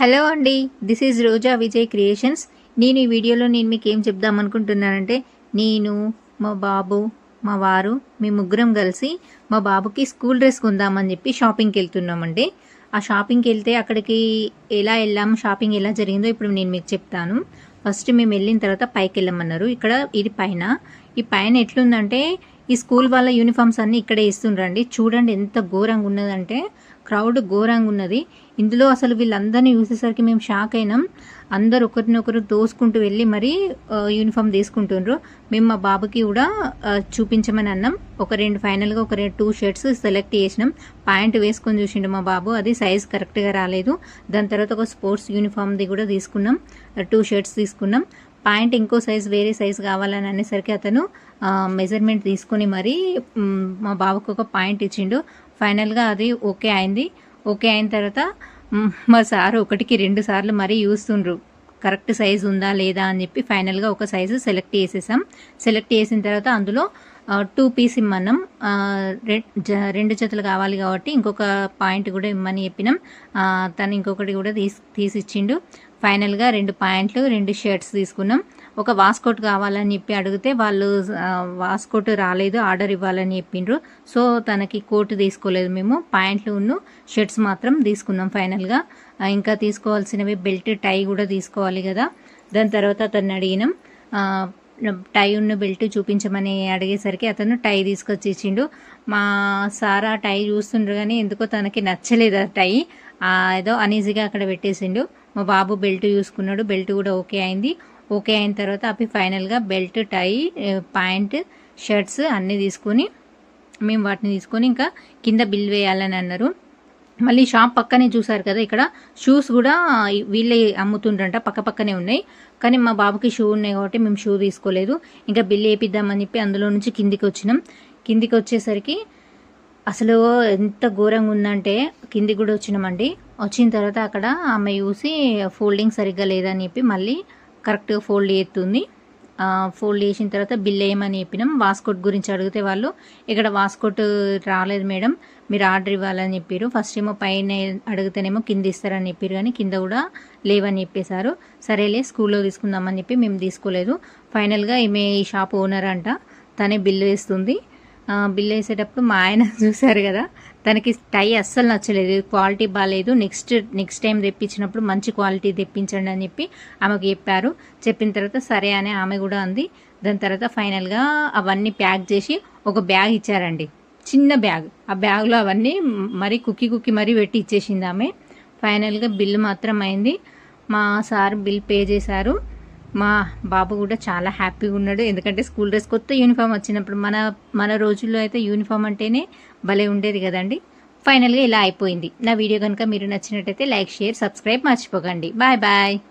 Hello అండి this is Roja Vijay creations. నేను ఈ వీడియోలో నేను మీకు ఏం చెప్దాం అనుకుంటున్నానంటే నేను మా బాబు మా వారు మీ ముగ్గురం కలిసి మా బాబుకి స్కూల్ డ్రెస్ కొందామని చెప్పి షాపింగ్కి వెళ్తున్నామండి. ఆ షాపింగ్కి వెళ్తే అక్కడికి ఎలా వెళ్ళాము షాపింగ్ ఎలా జరిగిందో ఇప్పుడు నేను మీకు చెప్తాను. ఫస్ట్ మేము వెళ్ళిన తర్వాత పైకి వెళ్ళమన్నారు. ఇక్కడ ఇది పైన. ఈ పైన ఎట్లుందంటే ఈ స్కూల్ వాళ్ళ యూనిఫామ్స్ అన్నీ ఇక్కడే ఇస్తుండ్రండి. చూడండి ఎంత ఘోరంగా ఉన్నదంటే క్రౌడ్ ఘోరంగా ఉన్నది. ఇందులో అసలు వీళ్ళందరినీ చూసేసరికి మేము షాక్ అయినాం. అందరు ఒకరినొకరు తోసుకుంటూ వెళ్ళి మరీ యూనిఫామ్ తీసుకుంటుండ్రు. మేము మా బాబుకి కూడా చూపించమని అన్నాం. ఒక రెండు ఫైనల్గా ఒక రెండు టూ షర్ట్స్ సెలెక్ట్ చేసినాం. ప్యాంట్ వేసుకొని చూసిండు మా బాబు. అది సైజ్ కరెక్ట్గా రాలేదు. దాని తర్వాత ఒక స్పోర్ట్స్ యూనిఫామ్ది కూడా తీసుకున్నాం. టూ షర్ట్స్ తీసుకున్నాం. ప్యాంట్ ఇంకో సైజ్ వేరే సైజ్ కావాలని అనేసరికి అతను మెజర్మెంట్ తీసుకుని మరీ మా బాబుకు ఒక పాయింట్ ఇచ్చిండు. ఫైనల్గా అది ఓకే అయింది. ఓకే అయిన తర్వాత మా సార్ ఒకటికి రెండు సార్లు మరీ చూస్తుండ్రు కరెక్ట్ సైజ్ ఉందా లేదా అని చెప్పి ఫైనల్గా ఒక సైజు సెలెక్ట్ చేసేసాం. సెలెక్ట్ చేసిన తర్వాత అందులో టూ పీస్ ఇమ్మన్నాం. జ- రెండు జతలు కావాలి కాబట్టి ఇంకొక పాయింట్ కూడా ఇమ్మని చెప్పినాం. తను ఇంకొకటి కూడా తీసి తీసిచ్చిండు. ఫైనల్గా రెండు పాయింట్లు రెండు షర్ట్స్ తీసుకున్నాం. ఒక వాస్కోట్ కావాలని చెప్పి అడిగితే వాళ్ళు వాస్కోట్ రాలేదు ఆర్డర్ ఇవ్వాలని చెప్పిండ్రు. సో తనకి కోట్ తీసుకోలేదు మేము. ప్యాంట్లు ఉన్న షర్ట్స్ మాత్రం తీసుకున్నాం ఫైనల్గా. ఇంకా తీసుకోవాల్సినవి బెల్ట్ టై కూడా తీసుకోవాలి కదా. దాని తర్వాత అతన్ని అడిగినాం. టై ఉన్న బెల్ట్ చూపించమని అడిగేసరికి అతను టై తీసుకొచ్చి ఇచ్చిండు. మా సార్ ఆ టై చూస్తుండ్రు కానీ ఎందుకో తనకి నచ్చలేదు ఆ టై. ఏదో అనీజీగా అక్కడ పెట్టేసిండు. మా బాబు బెల్ట్ చూసుకున్నాడు. బెల్ట్ కూడా ఓకే అయింది. ఓకే అయిన తర్వాత అవి ఫైనల్గా బెల్ట్ టై ప్యాంట్ షర్ట్స్ అన్నీ తీసుకొని మేము వాటిని తీసుకొని ఇంకా కింద బిల్ వేయాలని అన్నారు. మళ్ళీ షాప్ పక్కనే చూసారు కదా ఇక్కడ షూస్ కూడా వీళ్ళే అమ్ముతుండ్రంట పక్క పక్కనే ఉన్నాయి. కానీ మా బాబుకి షూ ఉన్నాయి కాబట్టి మేము షూ తీసుకోలేదు. ఇంకా బిల్ వేపిద్దామని చెప్పి అందులో నుంచి కిందికి వచ్చినాం. కిందికి వచ్చేసరికి అసలు ఎంత ఘోరంగా ఉందంటే కిందికి కూడా వచ్చినామండి. వచ్చిన తర్వాత అక్కడ ఆమె చూసి ఫోల్డింగ్ సరిగ్గా లేదని చెప్పి మళ్ళీ కరెక్ట్గా ఫోల్డ్ చేస్తుంది. ఫోల్డ్ చేసిన తర్వాత బిల్ వేయమని చెప్పినాం? వాస్కోట్ గురించి అడిగితే వాళ్ళు ఇక్కడ వాస్కోట్ రాలేదు మేడం మీరు ఆర్డర్ ఇవ్వాలని చెప్పారు ఫస్ట్ ఏమో పైన అడిగితేనేమో కింద ఇస్తారని చెప్పారు కానీ కింద కూడా లేవని చెప్పేశారు. సరేలే స్కూల్లో తీసుకుందామని చెప్పి మేము తీసుకోలేదు. ఫైనల్గా ఈమె ఈ షాప్ ఓనర్ అంట తనే బిల్లు వేస్తుంది. బిల్ వేసేటప్పుడు మా ఆయన చూశారు కదా తనకి టై అస్సలు నచ్చలేదు క్వాలిటీ బాగాలేదు నెక్స్ట్ నెక్స్ట్ టైం తెప్పించినప్పుడు మంచి క్వాలిటీ తెప్పించండి అని చెప్పి ఆమెకు చెప్పారు. చెప్పిన తర్వాత సరే అని ఆమె కూడా అంది. దాని తర్వాత ఫైనల్గా అవన్నీ ప్యాక్ చేసి ఒక బ్యాగ్ ఇచ్చారండి. చిన్న బ్యాగ్. ఆ బ్యాగ్లో అవన్నీ మరీ కుక్కి కుక్కి మరీ పెట్టి ఇచ్చేసింది ఆమె. ఫైనల్గా బిల్లు మాత్రం అయింది. మా సార్ బిల్ పే చేశారు. మా బాబు కూడా చాలా హ్యాపీగా ఉన్నాడు. ఎందుకంటే స్కూల్ డ్రెస్ కొత్త యూనిఫామ్ వచ్చినప్పుడు మన మన రోజుల్లో అయితే యూనిఫామ్ అంటేనే భలే ఉండేది కదండి. ఫైనల్గా ఇలా అయిపోయింది. నా వీడియో కనుక మీరు నచ్చినట్టయితే లైక్ షేర్ సబ్స్క్రైబ్ మర్చిపోకండి. Bye bye